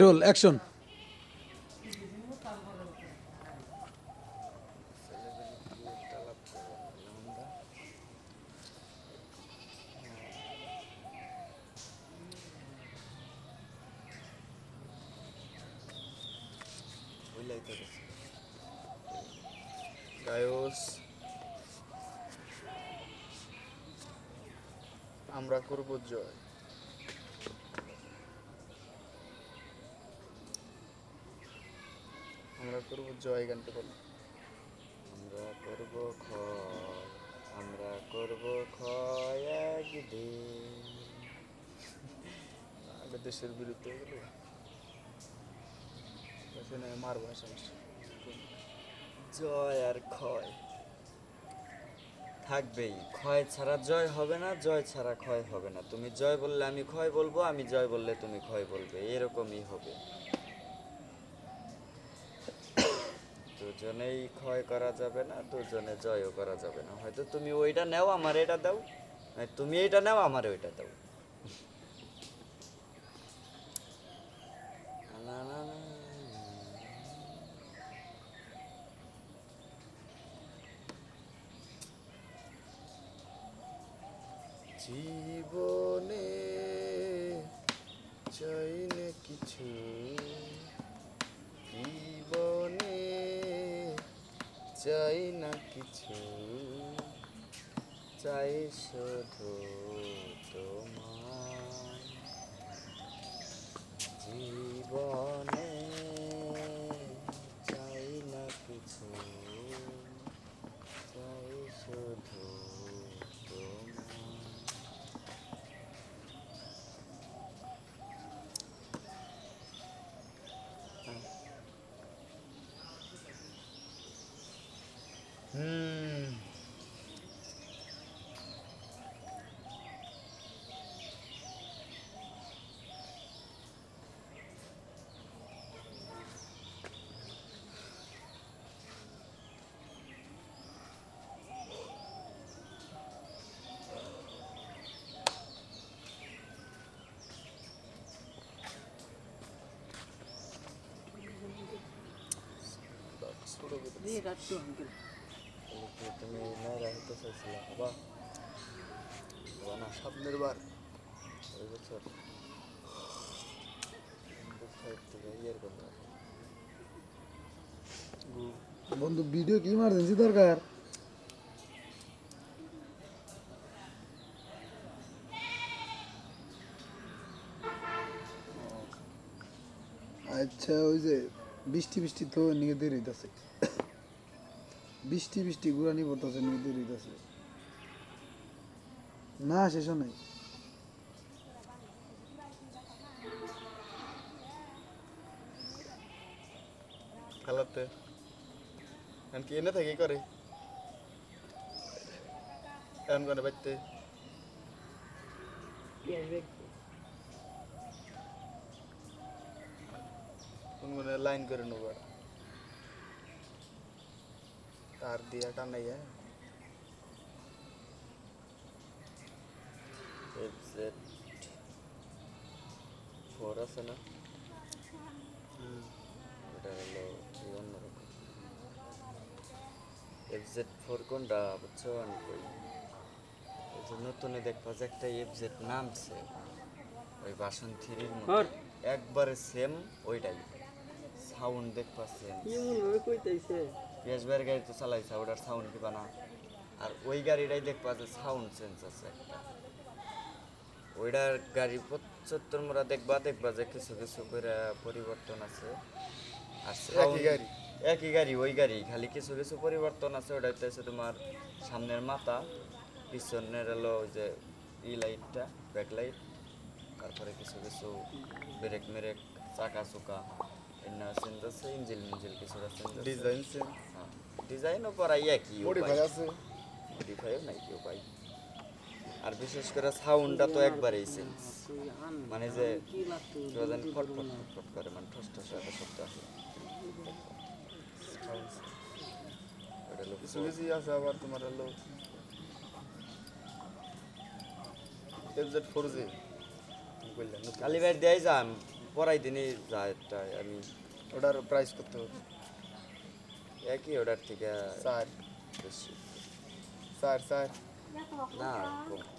Roll action আমরা করব জয় আমরা করব জয় গানটা বলো। আমরা করব ক্ষয় আমরা করব ক্ষয় একদিন। আগে দেশের বিরুদ্ধে গেল শুনে মারবো সমস্যা। জয় আর ক্ষয়। থাকবেই। ক্ষয় ছাড়া জয় হবে না জয় ছাড়া ক্ষয় হবে না। তুমি জয় বললে আমি ক্ষয় বলব আমি জয় বললে তুমি ক্ষয় বলবে। এরকমই হবে। দুজনেই ক্ষয় করা যাবে না, দুজনে জয়ও করা যাবে না। হয়তো তুমি ওইটা নাও, আমার এটা দাও। তুমি এইটা নাও, আমার ওইটা দাও। জীবনে চাই কিছু চাই না কিছু চাই শুধু তোমার জীবনে চাই না কিছু চাই শুধু তোমার হুম ছোট করে এদিকে তুমি বাবা না সামনের বার ওই বছর বন্ধু ভিডিও কি ইমার্জেন্সি দরকার আচ্ছা ওই যে বৃষ্টি বৃষ্টি তো নিয়ে দেরি হইতাছে বৃষ্টি বৃষ্টি গুড়ানি পড়তেছে দেরি হইতাছে না, শেষ নাই। এনে থাকি কোন লাইন করে নেব আর। তার দিয়া টানাইয়া এফজেড ফোর আছে না ওটা হলো কি অন্যরকম এফজেড ফোর কোনটা বুঝছ এই যে নতুনে দেখবা যে একটা এফজেড নামছে ওই বাসন থ্রির একবারে সেম ওইটাই সাউন্ড সেম পিয়াস ভাইয়ের গাড়ি তো চালাইছে ওটার সাউন্ড দিবা না। আর ওই গাড়িটাই দেখবা যে সাউন্ড চেঞ্জ আছে একটা। ওইটার গাড়ি পঁচাত্তর মোড়া দেখবা দেখবা যে কিছু কিছু করে পরিবর্তন আছে। আর sound- গাড়ি? একই গাড়ি ওই গাড়ি খালি কিছু কিছু পরিবর্তন আছে ওটা হচ্ছে তোমার সামনের মাথা পিছনের হলো ওই যে ই লাইটটা ব্যাক লাইট তারপরে কিছু কিছু ব্রেক মেরেক চাকা চুকা মিঞ্জিল কিছুটা চেঞ্জ আছে ডিজাইন সেম ডিজাইনও করাই একই মডিফাই আছে। মডিফাইও নাই আর বিশেষ করে সাউন্ডটা তো একবারেই মানে যে করে মানে ঠস ঠস একটা শব্দ আসে। কিছু কিছু আছে আবার তোমার হলো। এফজেড ফোর জি কালীবাড়ি দেয় যান। পরাই দিনই যায়টা আমি ওটার প্রাইস কত? একই অর্ডার থেকে চার। বেশি। চার চার। না কম।